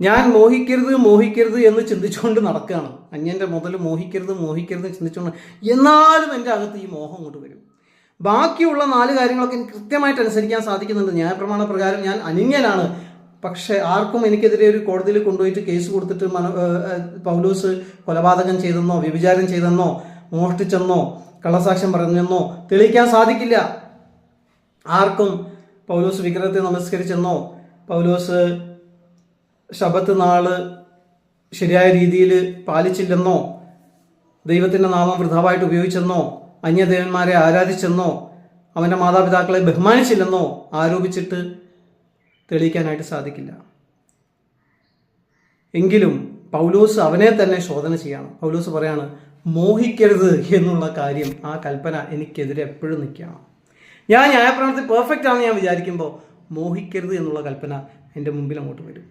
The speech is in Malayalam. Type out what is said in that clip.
ഞാൻ മോഹിക്കരുത് മോഹിക്കരുത് എന്ന് ചിന്തിച്ചുകൊണ്ട് നടക്കുകയാണ്. അന്യന്റെ മുതൽ മോഹിക്കരുത് മോഹിക്കരുത് ചിന്തിച്ചുകൊണ്ട് എന്നാലും എന്റെ അകത്ത് ഈ മോഹം അങ്ങോട്ട് വരും. ബാക്കിയുള്ള നാല് കാര്യങ്ങളൊക്കെ എനിക്ക് കൃത്യമായിട്ട് അനുസരിക്കാൻ സാധിക്കുന്നുണ്ട്. ന്യായപ്രമാണ പ്രകാരം ഞാൻ അനിങ്ങനാണ് പക്ഷേ ആർക്കും എനിക്കെതിരെ ഒരു കോടതിയിൽ കൊണ്ടുപോയിട്ട് കേസ് കൊടുത്തിട്ട് മന പൗലൂസ് കൊലപാതകം ചെയ്തെന്നോ വ്യഭിചാരം ചെയ്തെന്നോ മോഷ്ടിച്ചെന്നോ കള്ളസാക്ഷ്യം പറഞ്ഞെന്നോ തെളിയിക്കാൻ സാധിക്കില്ല. ആർക്കും പൗലോസ് വിഗ്രഹത്തെ നമസ്കരിച്ചെന്നോ പൗലോസ് ശബത്ത് നാൾ ശരിയായ രീതിയിൽ പാലിച്ചില്ലെന്നോ ദൈവത്തിന്റെ നാമം വൃഥാവായിട്ട് ഉപയോഗിച്ചെന്നോ അന്യദേവന്മാരെ ആരാധിച്ചെന്നോ അവന്റെ മാതാപിതാക്കളെ ബഹുമാനിച്ചില്ലെന്നോ ആരോപിച്ചിട്ട് തെളിയിക്കാനായിട്ട് സാധിക്കില്ല. എങ്കിലും പൗലോസ് അവനെ തന്നെ ശോധന ചെയ്യണം. പൗലോസ് പറയാണ് മോഹിക്കരുത് എന്നുള്ള കാര്യം ആ കൽപ്പന എനിക്കെതിരെ എപ്പോഴും നിൽക്കുകയാണ്. ഞാൻ ന്യായപ്രമാണത്തിൽ പെർഫെക്റ്റ് ആണെന്ന് ഞാൻ വിചാരിക്കുമ്പോൾ മോഹിക്കരുത് എന്നുള്ള കൽപ്പന എന്റെ മുമ്പിൽ അങ്ങോട്ട് വരും.